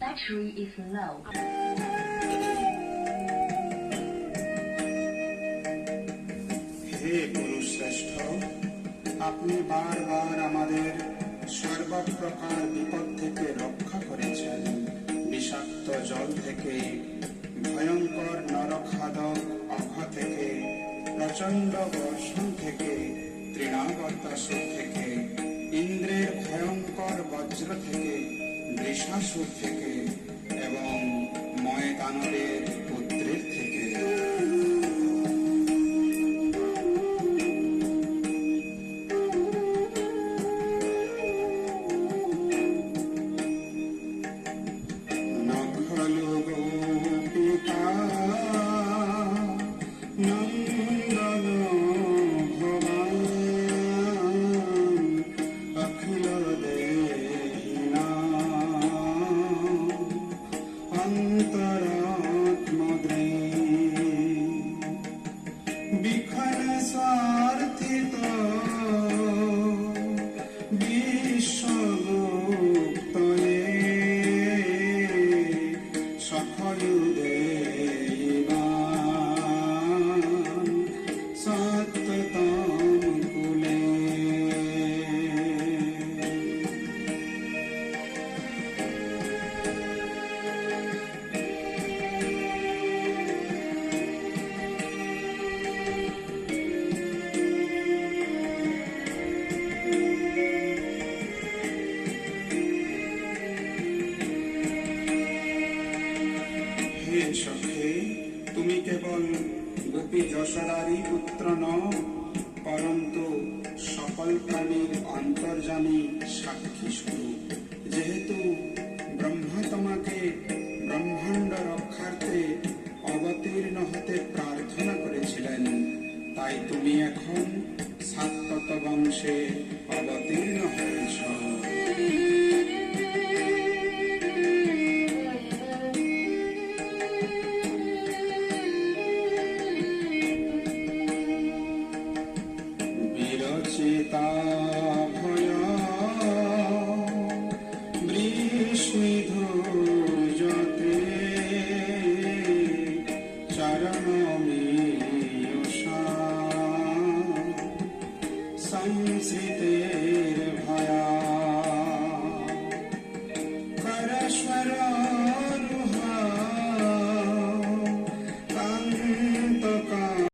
battery is low. হে গুরুশ্রেষ্ঠ আপনি বারবার আমাদের সর্বপ্রকার বিপদ থেকে রক্ষা প্রচণ্ড বর্ষণ থেকে তৃণাবতাসুর থেকে ইন্দ্রের ভয়ঙ্কর বজ্র থেকে বৃষাসুর থেকে भन स्वार्थी तो সখে তুমি কেবল গোপী যশোদারী পুত্র ন পরন্তু সকল প্রাণীর অন্তর্জামী সাক্ষী স্বরূপ। যেহেতু ব্রহ্মা তোমাকে ব্রহ্মাণ্ড রক্ষার্থে অবতীর্ণ হতে প্রার্থনা করেছিলেন, তাই তুমি এখন সাতপত বংশে অবতীর্ণ सीताभय वृष्णिधुर्जते चरणमीयसा संसृतेर्भया